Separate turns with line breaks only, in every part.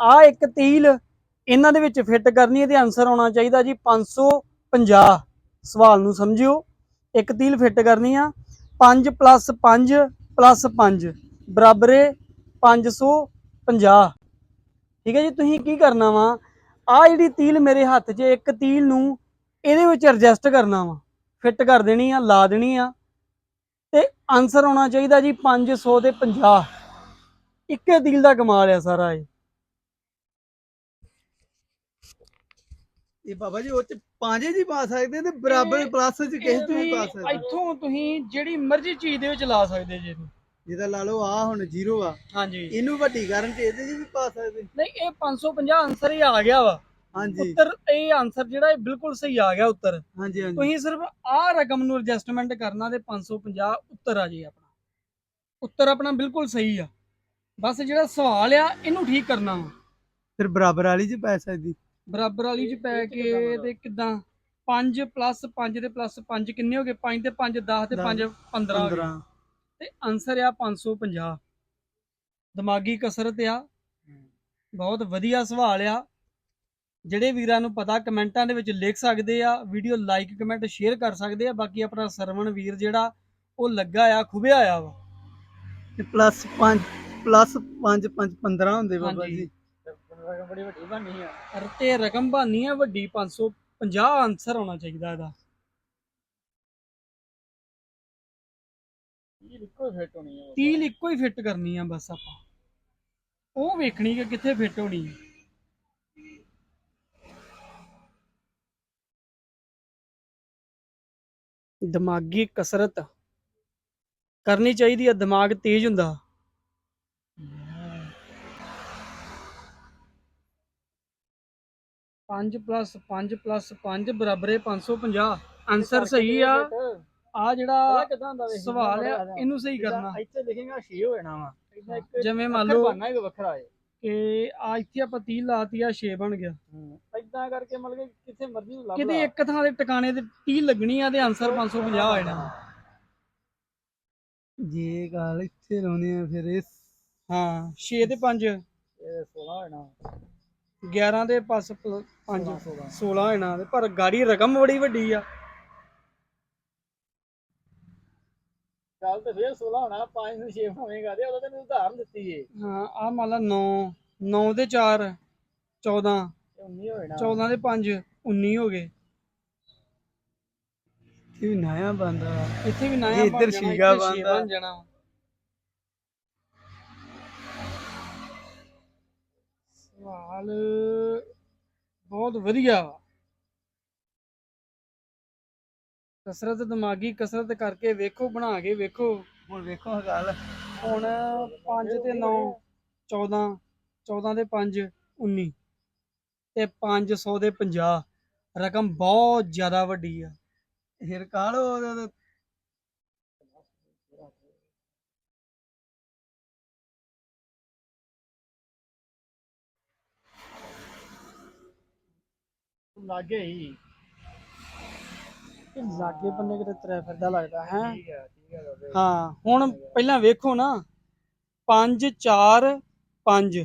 ਆ ਇੱਕ ਤੀਲ ਇਹਨਾਂ ਦੇ ਵਿੱਚ ਫਿੱਟ ਕਰਨੀ ਹੈ ਤੇ ਆਨਸਰ ਆਉਣਾ ਚਾਹੀਦਾ ਜੀ 550 ਸਵਾਲ ਨੂੰ ਸਮਝਿਓ। ਇੱਕ ਤੀਲ ਫਿੱਟ ਕਰਨੀ ਆ। 5 5 5 ਬਰਾਬਰ ਹੈ 550 ਠੀਕ ਹੈ ਜੀ, ਤੁਸੀਂ ਕੀ ਕਰਨਾ ਵਾ? ਆ ਜਿਹੜੀ ਤੀਲ ਮੇਰੇ ਹੱਥ 'ਚ, ਇੱਕ ਤੀਲ ਨੂੰ ਇਹਦੇ ਵਿੱਚ ਐਡਜਸਟ ਕਰਨਾ ਵਾ। ਫਿੱਟ ਕਰ ਦੇਣੀ ਆ, ਲਾ ਦੇਣੀ ਆ। ਤੇ ਆਨਸਰ ਆਉਣਾ ਚਾਹੀਦਾ ਜੀ 500 ਤੇ 50 ਇੱਕੇ ਤੀਲ ਦਾ ਕਮਾਲ ਆ ਸਾਰਾ ਇਹ।
ਇਹ ਬਾਬਾ ਜੀ ਉਹ ਚ ਪਾਂਜੇ ਜੀ ਪਾ ਸਕਦੇ ਤੇ ਬਰਾਬਰ ਪਲੱਸ ਚ ਕਿਸੇ ਵੀ ਪਾ
ਤੁਸੀਂ
ਸਕਦੇ।
ਇੱਥੋਂ ਤੁਸੀਂ ਜਿਹੜੀ ਮਰਜ਼ੀ ਚੀਜ਼ ਦੇ ਵਿੱਚ ਲਾ ਸਕਦੇ ਜੀ ਇਹਨੂੰ।
ਜਿਹਦਾ ਲਾ ਲਓ ਆ ਹੁਣ ਜ਼ੀਰੋ ਆ।
ਹਾਂਜੀ।
ਇਹਨੂੰ ਵੱਡੀ ਕਰਨ ਤੇ ਇਹਦੇ ਚ ਵੀ ਪਾ ਸਕਦੇ।
ਨਹੀਂ ਇਹ 550 ਆਨਸਰ ਹੀ ਆ ਗਿਆ ਵਾ।
ਹਾਂਜੀ।
ਉੱਤਰ ਇਹ ਆਨਸਰ ਜਿਹੜਾ ਇਹ ਬਿਲਕੁਲ ਸਹੀ ਆ ਗਿਆ ਉੱਤਰ।
ਹਾਂਜੀ ਹਾਂਜੀ।
ਤੁਸੀਂ ਸਿਰਫ ਆਹ ਰਕਮ ਨੂੰ ਐਡਜਸਟਮੈਂਟ ਕਰਨਾ ਤੇ 550 ਉੱਤਰ ਆ ਜੀ ਆਪਣਾ। ਉੱਤਰ ਆਪਣਾ ਬਿਲਕੁਲ ਸਹੀ ਆ। ਬਸ ਜਿਹੜਾ ਸਵਾਲ ਆ ਇਹਨੂੰ ਠੀਕ ਕਰਨਾ ਵਾ।
ਫਿਰ ਬਰਾਬਰ ਵਾਲੀ ਚ ਪੈ ਸਕਦੀ।
ਬਰਾਬਰ ਵਾਲੀ ਚ ਪੈ ਕੇ ਤੇ ਕਿਦਾਂ? 5 ਪਲੱਸ 5 ਤੇ ਪਲੱਸ 5 ਕਿੰਨੇ ਹੋ ਗਏ? 5 ਤੇ 5 10 ਤੇ 5 15 ਹੋ ਗਏ।
15
ਤੇ ਆਨਸਰ ਆ 550 ਦਿਮਾਗੀ ਕਸਰਤ ਆ। ਬਹੁਤ ਵਧੀਆ ਸਵਾਲ ਆ। ਜਿਹੜੇ ਵੀਰਾਂ ਨੂੰ ਪਤਾ ਕਮੈਂਟਾਂ ਦੇ ਵਿੱਚ ਲਿਖ ਸਕਦੇ ਆ ਵੀਡੀਓ ਲਾਈਕ ਕਮੈਂਟ ਸ਼ੇਅਰ ਕਰ ਸਕਦੇ ਆ। ਬਾਕੀ ਆਪਣਾ ਸਰਵਣ ਵੀਰ ਜਿਹੜਾ ਉਹ ਲੱਗਾ ਆ ਖੁਬਿਆ ਆ ਵਾ।
ਤੇ ਪਲੱਸ 5 ਪਲੱਸ 5 5 15 ਹੁੰਦੇ ਬਾਬਾ
ਹਾਂਜੀ।
ਜੀ
ਬੜੀ ਵੱਡੀ ਬਣੀ ਆ। ਤੇ ਰਕਮ ਬਾਨੀ ਆ ਵੱਡੀ 550 ਆਨਸਰ ਹੋਣਾ ਚਾਹੀਦਾ ਇਹਦਾ।
ਇੱਕੋ ਫਿੱਟ ਹੋਣੀ ਹੈ
ਤੀਲ ਇੱਕੋ ਹੀ ਫਿੱਟ ਕਰਨੀ ਆ ਬਸ ਆਪਾਂ। ਉਹ ਵੇਖਣੀ ਕਿ ਕਿੱਥੇ ਫਿੱਟ ਹੋਣੀ ਆ। ਦਿਮਾਗੀ ਕਸਰਤ ਕਰਨੀ ਚਾਹੀਦੀ ਆ ਦਿਮਾਗ ਤੇਜ਼ ਹੁੰਦਾ। ਪੰਜ ਪਲੱਸ 5 ਪਲੱਸ 5 ਬਰਾਬਰ ਹੈ 550 ਆਨਸਰ ਸਹੀ ਆ। ਆ। ਜਿਹੜਾ ਸਵਾਲ ਆ ਇਹਨੂੰ ਸਹੀ ਕਰਨਾ।
ਇੱਥੇ ਲਿਖੇਗਾ 6 ਹੋ ਜਾਣਾ ਵਾ।
ਜਿਵੇਂ ਮੰਨ ਲਓ
ਬਣਨਾ ਇੱਕ ਵੱਖਰਾ ਹੈ
ਕਿ ਆ ਇੱਥੇ ਆਪਾਂ 30 ਲਾਤੀ ਆ 6 ਬਣ ਗਿਆ।
ਇਦਾਂ ਕਰਕੇ ਮਤਲਬ ਕਿ ਕਿੱਥੇ ਮਰਜ਼ੀ ਨੂੰ ਲੱਭ
ਕਿਤੇ ਇੱਕ ਥਾਂ ਦੇ ਟਿਕਾਣੇ ਤੇ 30 ਲੱਗਣੀ ਆ ਤੇ ਆਨਸਰ 550 ਆ ਜਾਣਾ।
ਜੇ ਗੱਲ ਇੱਥੇ ਲਾਉਣੀ ਆ ਫਿਰ ਇਸ
ਹਾਂ। 6 ਤੇ 5
ਇਹ 16 ਹੋ ਜਾਣਾ।
11 ਦੇ ਪਾਸ 5 16 ਹੋਣਾ ਤੇ ਪਰ ਗਾੜੀ ਰਕਮ ਬੜੀ ਵੱਡੀ ਆ।
ਗੱਲ ਤੇ ਫੇਰ 16 ਹੋਣਾ 5 ਨੂੰ 6 ਹੋਵੇਗਾ ਤੇ ਉਹਦਾ ਤੈਨੂੰ ਉਦਾਹਰਨ ਦਿੱਤੀ ਏ।
ਹਾਂ ਆ ਮੰਨ ਲਾ 9 9 ਤੇ 4 14
ਇਹ 19 ਹੋ ਜਾਣਾ।
14 ਦੇ 5 19 ਹੋ ਗਏ।
ਇਹ ਵੀ ਨया ਬੰਦਾ
ਇੱਥੇ ਵੀ ਨਾ
ਇਹ ਇੱਧਰ ਸੀਗਾ ਬੰਦਾ।
ਬਣ ਜਾਣਾ। ਸਵਾਲ ਬਹੁਤ ਵਧੀਆ ਵਾ। ਕਸਰਤ ਦਿਮਾਗੀ ਕਸਰਤ ਕਰਕੇ ਵੇਖੋ ਬਣਾ ਕੇ ਵੇਖੋ।
ਹੁਣ ਵੇਖੋ ਗੱਲ।
ਹੁਣ 5 ਤੇ 9 14 14 ਦੇ 5 19 ਤੇ 500 ਦੇ 50 ਰਕਮ ਬਹੁਤ ਜ਼ਿਆਦਾ ਵੱਡੀ ਆ।
ਫਿਰ ਕਾਲੋ ਉਹਦਾ
ਲੱਗੇ ਹੀ।
ਇਹ ਲਾਗੇ ਬੰਨੇ ਕਿਤੇ ਤਰੇ ਫਿਰਦਾ ਲੱਗਦਾ ਹੈ?
ਠੀਕ ਹੈ ਠੀਕ ਹੈ ਬਾਬੇ।
ਹਾਂ ਹੁਣ ਪਹਿਲਾਂ ਵੇਖੋ ਨਾ। 5 4 5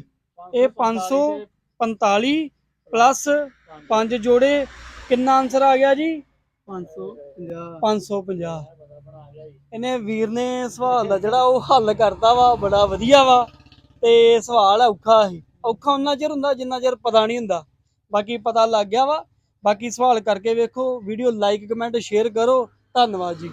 ਇਹ 545 ਪਲੱਸ 5 ਜੋੜੇ ਕਿੰਨਾ ਆਨਸਰ ਆ ਗਿਆ ਜੀ?
550
550 ਇਹਨੇ ਵੀਰ ਨੇ ਸਵਾਲ ਦਾ ਜਿਹੜਾ ਉਹ ਹੱਲ ਕਰਤਾ ਵਾ ਬੜਾ ਵਧੀਆ ਵਾ। ਤੇ ਸਵਾਲ ਔਖਾ ਸੀ। ਔਖਾ ਉਹਨਾਂ ਚਿਰ ਹੁੰਦਾ ਜਿੰਨਾ ਚਿਰ ਪਤਾ ਨਹੀਂ ਹੁੰਦਾ। ਬਾਕੀ ਪਤਾ ਲੱਗ ਗਿਆ ਵਾ। ਬਾਕੀ ਸਵਾਲ ਕਰਕੇ ਵੇਖੋ ਵੀਡੀਓ ਲਾਈਕ ਕਮੈਂਟ ਸ਼ੇਅਰ ਕਰੋ। ਧੰਨਵਾਦ ਜੀ।